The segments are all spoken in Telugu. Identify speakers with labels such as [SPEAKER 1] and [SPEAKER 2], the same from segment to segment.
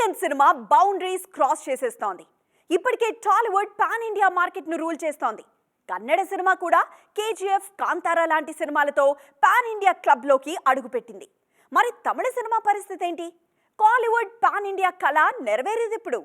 [SPEAKER 1] ఇండియన్ సినిమా బౌండరీస్ క్రాస్ చేసేస్తోంది. ఇప్పటికే టాలీవుడ్ పాన్ ఇండియా మార్కెట్ను రూల్ చేస్తోంది. కన్నడ సినిమా కూడా కేజీఎఫ్ కాంతారా లాంటి సినిమాలతో పాన్ ఇండియా క్లబ్లోకి అడుగుపెట్టింది. మరి తమిళ సినిమా పరిస్థితి ఏంటి? కాలీవుడ్ పాన్ ఇండియా కళ నెరవేరేది ఇప్పుడు?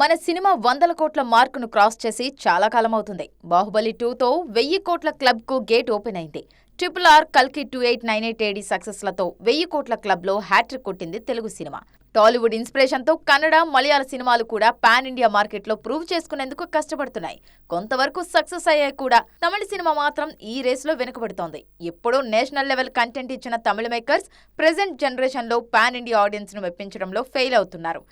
[SPEAKER 2] మన సినిమా వందల కోట్ల మార్కును క్రాస్ చేసి చాలా కాలం అవుతుంది. బాహుబలి టూతో వెయ్యి కోట్ల క్లబ్కు గేట్ ఓపెన్ అయింది. ట్రిపుల్ ఆర్ కల్కి two eight nine eight AD సక్సెస్లతో వెయ్యి కోట్ల క్లబ్లో హ్యాట్రిక్ కొట్టింది తెలుగు సినిమా. టాలీవుడ్ ఇన్స్పిరేషన్తో కన్నడ మలయాళ సినిమాలు కూడా పాన్ ఇండియా మార్కెట్లో ప్రూవ్ చేసుకునేందుకు కష్టపడుతున్నాయి. కొంతవరకు సక్సెస్ అయ్యాయి కూడా. తమిళ సినిమా మాత్రం ఈ రేసులో వెనుకబడుతోంది. ఎప్పుడూ నేషనల్ లెవెల్ కంటెంట్ ఇచ్చిన తమిళ మేకర్స్ ప్రెజెంట్ జనరేషన్లో పాన్ ఇండియా ఆడియన్స్ను మెప్పించడంలో ఫెయిల్ అవుతున్నారు.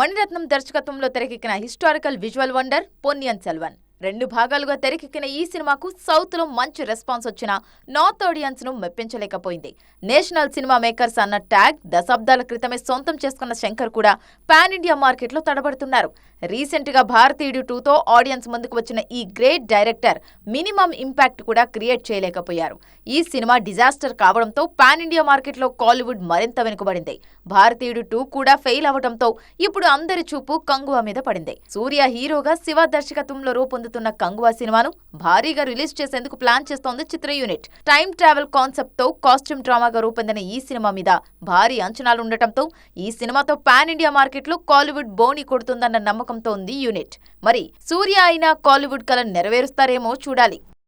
[SPEAKER 2] మణిరత్నం దర్శకత్వంలో తెరకెక్కిన historical visual wonder Ponniyin Selvan రెండు భాగాలుగా తెరకెక్కిన ఈ సినిమాకు సౌత్లో మంచి రెస్పాన్స్ వచ్చిన నార్త్ ఆడియన్స్ను మెప్పించలేకపోయింది. నేషనల్ సినిమా మేకర్స్ అన్న ట్యాగ్ దశాబ్దాల క్రితమే సొంతం చేసుకున్న శంకర్ కూడా పాన్ ఇండియా మార్కెట్లో తడబడుతున్నారు. రీసెంట్గా భారతీయుడు టూతో ఆడియన్స్ ముందుకు వచ్చిన ఈ గ్రేట్ డైరెక్టర్ మినిమం ఇంపాక్ట్ కూడా క్రియేట్ చేయలేకపోయారు. ఈ సినిమా డిజాస్టర్ కావడంతో పాన్ ఇండియా మార్కెట్లో కాలీవుడ్ మరింత వెనుకబడింది. భారతీయుడు టూ కూడా ఫెయిల్ అవడంతో ఇప్పుడు అందరి చూపు కంగువా మీద పడింది. సూర్య హీరోగా శివ దర్శకత్వంలో రూపొందుతున్న కంగువా సినిమాను భారీగా రిలీజ్ చేసేందుకు ప్లాన్ చేస్తోంది చిత్ర యూనిట్. టైం ట్రావెల్ కాన్సెప్ట్తో కాస్ట్యూమ్ డ్రామాగా రూపొందిన ఈ సినిమా మీద భారీ అంచనాలు ఉండటంతో ఈ సినిమాతో పాన్ ఇండియా మార్కెట్లో కాలీవుడ్ బోని కొడుతుందన్న నమ్మకంతో ఉంది యూనిట్. మరి సూర్య అయినా కాలీవుడ్ కల నెరవేరుస్తారేమో చూడాలి.